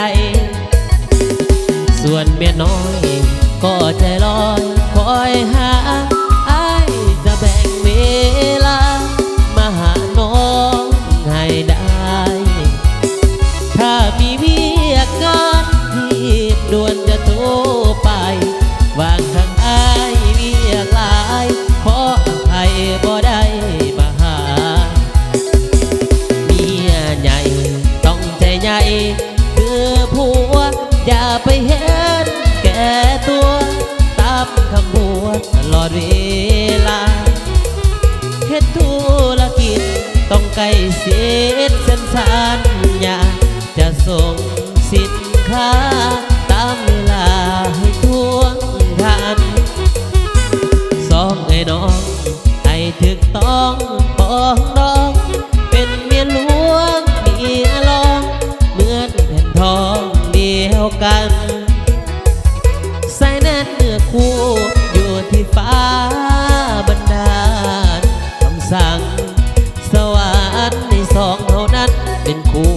ใจส่วนเมียน้อย ก็ใจลอยคอยหาไอ้ายจะแบ่งเวลา มาหาน้องให้ได้ ถ้ามีเวียกงานที่ด่วนจะโทรไปวางทางอ้ายเวียกหลายขออภัยบ่ได้มาหาเมียใหญ่ต้องใจใหญ่ ไปเห็นแก่ตัวตามขบวนตลอดเวลาเฮ็ดธุรกิจต้องไกลเสียดเส้นสา คู่อยู่ที่ฟ้าบันดาลคำสั่ง สวรรค์ในสองเท่านั้นเป็นคู่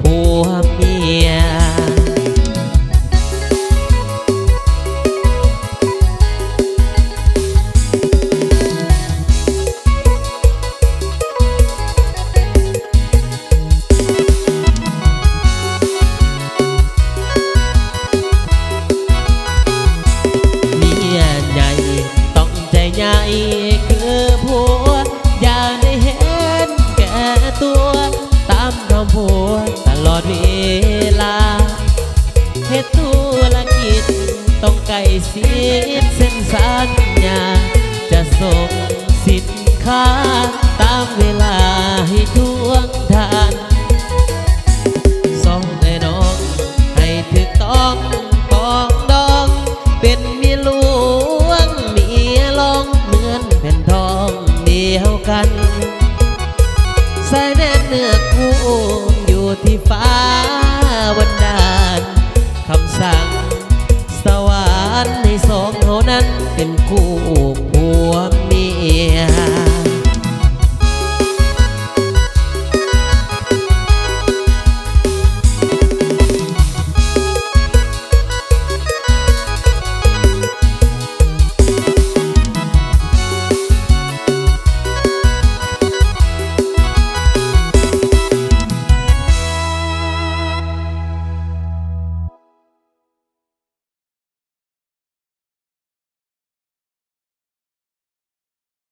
ผัวเมีย คือผัว อย่าได้เห็นแก่ตัว ตามคำพูดตลอดเวลาเฮ็ดธุรกิจต้องไก่สิทธิ์เส้นสัญญา จะส่งสินค้า ที่ฟ้าวันดาลคำสั่ง สวรรค์ในสองเขานั้นเป็นคู่